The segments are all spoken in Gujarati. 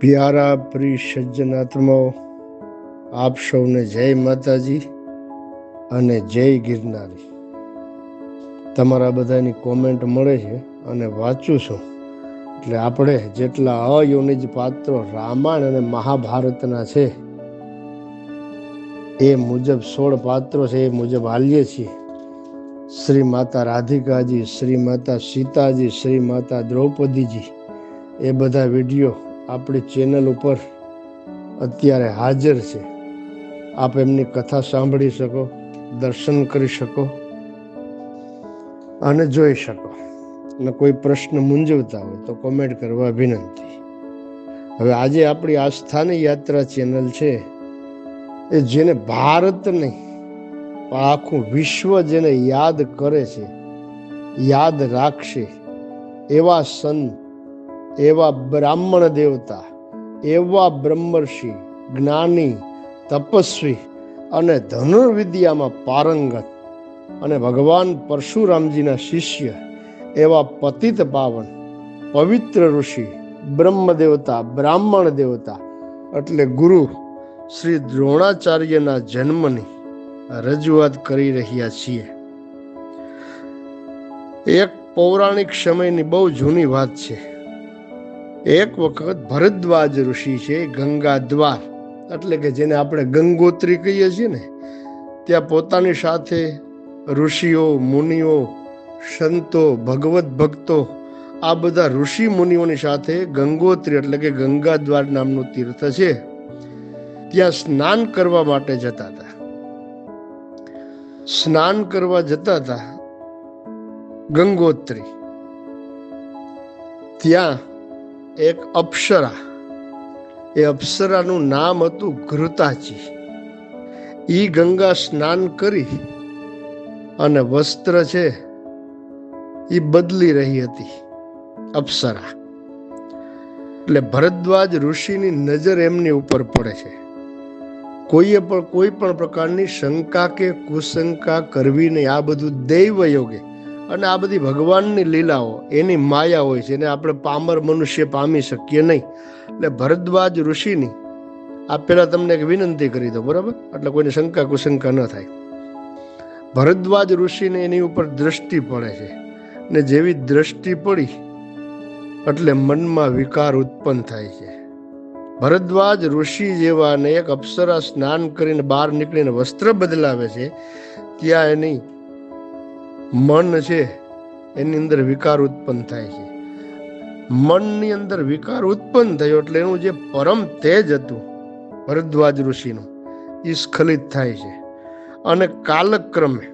પ્યારા પ્રિય સજ્જનાત્માઓ આપ સૌને જય માતાજી અને જય ગિરનારી. તમારા બધાની કોમેન્ટ મળે છે અને વાંચું છું. એટલે આપણે જેટલા અયોનિજ પાત્રો રામાયણ અને મહાભારતના છે, એ મુજબ સોળ પાત્રો છે, એ મુજબ હાલીએ છીએ. શ્રી માતા રાધિકાજી, શ્રી માતા સીતાજી, શ્રી માતા દ્રૌપદીજી, એ બધા વીડિયો આપણી ચેનલ ઉપર અત્યારે હાજર છે. આપ એમની કથા સાંભળી શકો, દર્શન કરી શકો અને જોઈ શકો. અને કોઈ પ્રશ્ન મૂંઝવતા હોય તો કોમેન્ટ કરવા વિનંતી. હવે આજે આપણી આસ્થાની યાત્રા ચેનલ છે એ જેને ભારત નહીં, પણ આખું વિશ્વ જેને યાદ કરે છે, યાદ રાખશે એવા સંત એવા બ્રાહ્મણ દેવતા, એવા બ્રહ્મર્ષિ, જ્ઞાની, તપસ્વી અને ધનુર્વિદ્યામાં પારંગત અને ભગવાન પરશુરામજીના શિષ્ય એવા પતિત પાવન, પવિત્ર ઋષિ બ્રહ્મ દેવતા બ્રાહ્મણ દેવતા એટલે ગુરુ શ્રી દ્રોણાચાર્યના જન્મની રજૂઆત કરી રહ્યા છીએ. એક પૌરાણિક સમયની બહુ જૂની વાત છે. એક વખત ભરદ્વાજ ઋષિ છે, ગંગા દ્વાર. એટલે કે જેને આપણે ગંગોત્રી કહીએ છીએ ને, ત્યાં પોતાની સાથે ઋષિઓ, મુનિઓ, સંતો, ભગવત ભક્તો, આ બધા ઋષિ મુનિઓની સાથે ગંગોત્રી એટલે કે ગંગા દ્વાર નામનું તીર્થ છે. ત્યાં સ્નાન કરવા માટે જતા હતા. સ્નાન કરવા જતા હતા ગંગોત્રી. ત્યાં એક અપ્સરા. એ અપ્સરાનું નામ હતું ઘૃતાજી ઈ ગંગા સ્નાન કરી અને વસ્ત્ર છે એ બદલી રહી હતી, અપ્સરા. એટલે ભરદ્વાજ ઋષિની નજર એમની ઉપર પડે છે. કોઈએ પણ કોઈ પણ પ્રકારની શંકા કે કુશંકા કરવી નહીં આ બધું દૈવ યોગે અને આ બધી ભગવાનની લીલાઓ, એની માયા હોય છે, એને આપણે પામર મનુષ્ય પામી શકીએ નહીં. એટલે ભરદ્વાજ ઋષિની આ પેલા તમને એક વિનંતી કરી દો બરાબર? એટલે કોઈને શંકા કુશંકા ન થાય. ભરદ્વાજ ઋષિને એની ઉપર દ્રષ્ટિ પડે છે. ને જેવી દ્રષ્ટિ પડી, એટલે મનમાં વિકાર ઉત્પન્ન થાય છે. ભરદ્વાજ ઋષિ જેવાને એક અપ્સરા સ્નાન કરીને બહાર નીકળીને વસ્ત્ર બદલાવે છે, ત્યાં એની મન છે, એની અંદર વિકાર ઉત્પન્ન થાય છે. મનની અંદર વિકાર ઉત્પન્ન થયો એટલે એનું જે પરમ તેજ હતું, ભરદ્વાજ ઋષિનું એ સ્ખલિત થાય છે. અને કાલક્રમે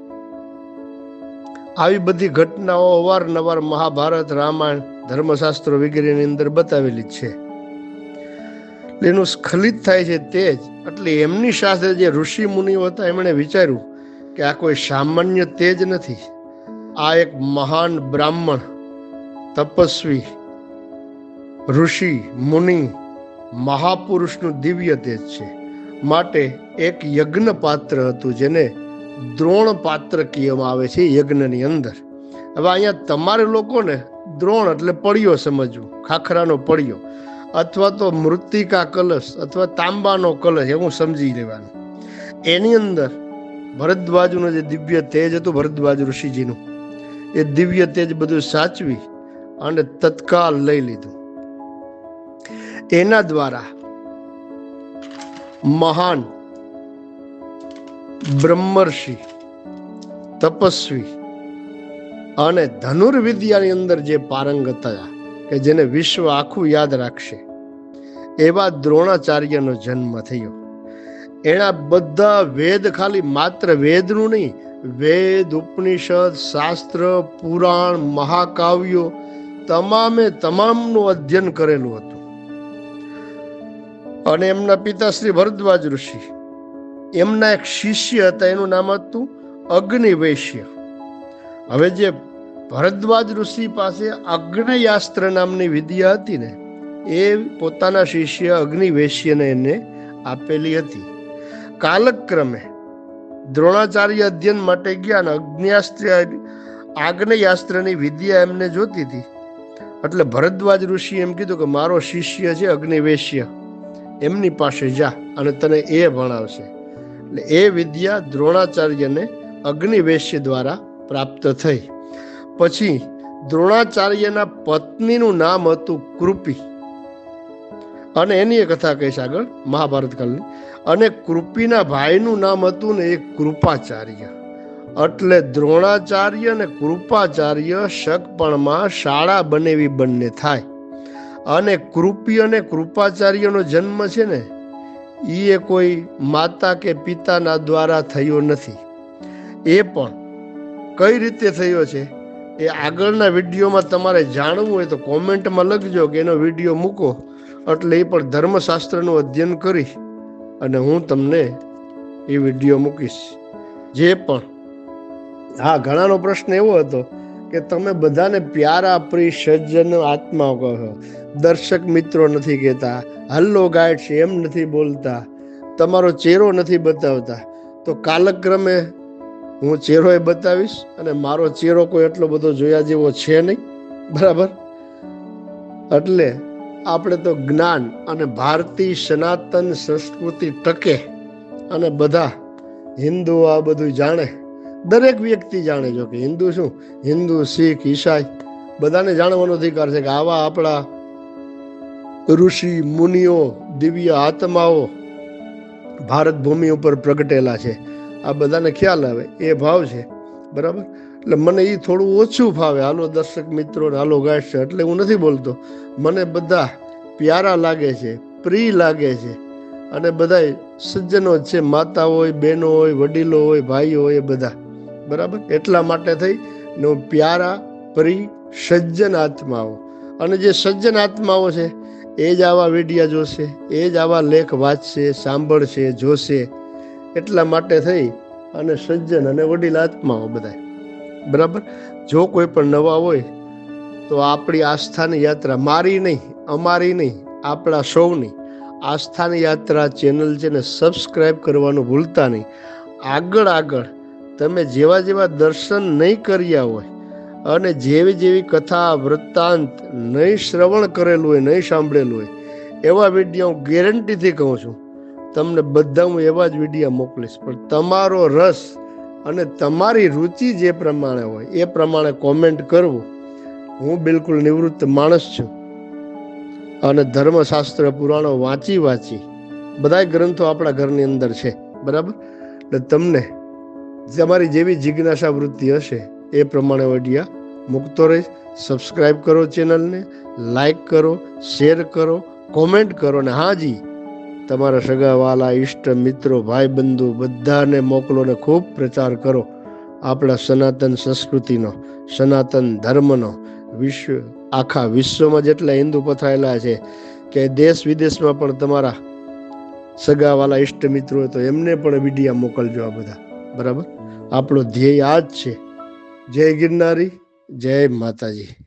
આવી બધી ઘટનાઓ અવારનવાર મહાભારત, રામાયણ, ધર્મશાસ્ત્રો વગેરેની અંદર બતાવેલી જ છે એનું સ્ખલિત થાય છે તેજ, એટલે એમની સાથે જે ઋષિ મુનિઓ હતા, એમણે વિચાર્યું કે આ કોઈ સામાન્ય તેજ નથી. આ એક મહાન બ્રાહ્મણ, તપસ્વી, ઋષિ, મુનિ, મહાપુરુષનું દિવ્ય તેજ છે. માટે એક યજ્ઞ પાત્ર હતું જેને દ્રોણ પાત્ર કહેવામાં આવે છે યજ્ઞની અંદર. હવે અહીંયા તમારે લોકોને દ્રોણ એટલે પડ્યો સમજવું, ખાખરાનો પડ્યો અથવા તો મૃતિકા કલશ અથવા તાંબાનો કલશ, એવું સમજી લેવાનું. એની અંદર ભરદ્વાજનું જે દિવ્ય તેજ હતું, ભરદ્વાજ ઋષિજીનું એ દિવ્ય તેજ બધું સાચવી અને તત્કાલ લઈ લીધું. એના દ્વારા મહાન બ્રહ્મર્ષિ, તપસ્વી અને ધનુર્વિદ્યાની અંદર જે પારંગત હતા કે જેને વિશ્વ આખું યાદ રાખશે, એવા દ્રોણાચાર્યનો જન્મ થયો. એના બધા વેદ ખાલી માત્ર વેદનું નહીં, વેદ, ઉપનિષદ, શાસ્ત્ર, પુરાણ, મહાકાવ્યો તમામે તમામનું અધ્યયન કરેલું હતું. અને એમના પિતા શ્રી ભરદ્વાજ ઋષિ, એમના એક શિષ્ય હતા, એનું નામ હતું અગ્નિવૈશ્ય. હવે જે ભરદ્વાજ ઋષિ પાસે અગ્નયાસ્ત્ર નામની વિદ્યા હતી ને, એ પોતાના શિષ્ય અગ્નિવૈશ્યને એને આપેલી હતી. કાલક્રમે દ્રોણાચાર્ય અધ્યયન માટે ગયા અને અગ્ન્યાસ્ત્ર આગ્નેયાસ્ત્રની વિદ્યા એમને જોતી હતી. એટલે ભરદ્વાજ ઋષિ એમ કીધું કે મારો શિષ્ય છે અગ્નિવેશ્ય. એમની પાસે જા અને તને એ ભણાવશે. એટલે એ વિદ્યા દ્રોણાચાર્યને અગ્નિવેશ્ય દ્વારા પ્રાપ્ત થઈ. પછી દ્રોણાચાર્યના પત્નીનું નામ હતું કૃપી. અને એની એ કથા કહીશ આગળ, મહાભારત કાળની. અને કૃપિના ભાઈનું નામ હતું ને એ કૃપાચાર્ય. એટલે દ્રોણાચાર્ય અને કૃપાચાર્ય શકપણમાં શાળા બનેવી બંને થાય. અને કૃપી અને કૃપાચાર્યનો જન્મ છે ને એ કોઈ માતા કે પિતાના દ્વારા થયો નથી. એ પણ કઈ રીતે થયો છે, એ આગળના વિડીયોમાં તમારે જાણવું હોય તો કોમેન્ટમાં લખજો કે એનો વીડિયો મૂકો. એટલે એ પણ ધર્મશાસ્ત્રનું અધ્યયન કરી અને હું તમને એ વીડિયો મૂકીશ. જે પણ, હા, ઘણાનો પ્રશ્ન એવો હતો કે તમે બધાને પ્યારા, પ્રિય, સજ્જન આત્માઓ કહો દર્શક મિત્રો નથી કહેતા, હલ્લો ગાઈડ છે એમ નથી બોલતા, તમારો ચહેરો નથી બતાવતા. તો કાલક્રમે હું ચહેરો એ બતાવીશ અને મારો ચહેરો કોઈ એટલો બધો જોયા જેવો છે નહીં. બરાબર? એટલે આપણે તો જ્ઞાન અને ભારતીય સનાતન સંસ્કૃતિ ટકે અને બધા હિન્દુ આ બધું જાણે. દરેક વ્યક્તિ જાણે જો કે હિન્દુ શું? હિન્દુ, શીખ, ઈસાઈ બધાને જાણવાનો અધિકાર છે કે આવા આપણા ઋષિ, મુનિઓ, દિવ્ય આત્માઓ ભારત ભૂમિ ઉપર પ્રગટેલા છે. આ બધાને ખ્યાલ આવે, એ ભાવ છે. બરાબર? એટલે મને એ થોડું ઓછું ફાવે હાલો દર્શક મિત્રો હાલો ગાય છે એટલે હું નથી બોલતો. મને બધા પ્યારા લાગે છે, પ્રિય લાગે છે. અને બધા સજ્જનો છે, માતા હોય, બહેનો હોય, વડીલો હોય, ભાઈઓ હોય બધા. બરાબર? એટલા માટે થઈ ને હું પ્યારા, પ્રિય, સજ્જન આત્માઓ. અને જે સજ્જન આત્માઓ છે, એ જ આવા વિડિયા જોશે, એ જ આવા લેખ વાંચશે, સાંભળશે, જોશે. એટલા માટે થઈ અને સજ્જન અને વડીલ આત્માઓ બધા બરાબર? જો કોઈ પણ નવા હોય, તો આપણી આસ્થાની યાત્રા મારી નહીં, અમારી નહીં, આપણા સૌની. આસ્થાની યાત્રા ચેનલ છે ને સબસ્ક્રાઈબ કરવાનું ભૂલતા નહીં. આગળ આગળ તમે જેવા જેવા દર્શન નહીં કર્યા હોય અને જેવી જેવી કથા, વૃત્તાંત નહીં શ્રવણ કરેલું હોય, નહીં સાંભળેલું હોય, એવા વીડિયો હું ગેરંટીથી કહું છું. તમને બધા હું એવા જ વિડીયા મોકલીશ. પણ તમારો રસ અને તમારી રુચિ જે પ્રમાણે હોય, એ પ્રમાણે કોમેન્ટ કરવું, હું બિલકુલ નિવૃત્ત માણસ છું. અને ધર્મશાસ્ત્ર, પુરાણો વાંચી વાંચી, બધાય ગ્રંથો આપણા ઘરની અંદર છે, બરાબર? એટલે તમને તમારી જેવી જિજ્ઞાસા વૃત્તિ હશે, એ પ્રમાણે વડિયા, મૂકતો રહીશ. સબસ્ક્રાઈબ કરો ચેનલને લાઈક કરો શેર કરો કોમેન્ટ કરો, ને હાજી. તમારા સગાવાલા, ઈષ્ટ, મિત્રો, ભાઈ, બંધુ, બધાને મોકલો ને ખૂબ પ્રચાર કરો. આપણા સનાતન સંસ્કૃતિનો, સનાતન ધર્મનો, વિશ્વ, આખા વિશ્વમાં જેટલા હિન્દુ પથરાયેલા છે કે દેશ વિદેશમાં પણ તમારા સગાવાલા, ઈષ્ટ, મિત્રો હોય તો એમને પણ વિડીયા મોકલજો આ બધા. બરાબર? આપણો ધ્યેય આ જ છે. જય ગિરનારી, જય માતાજી.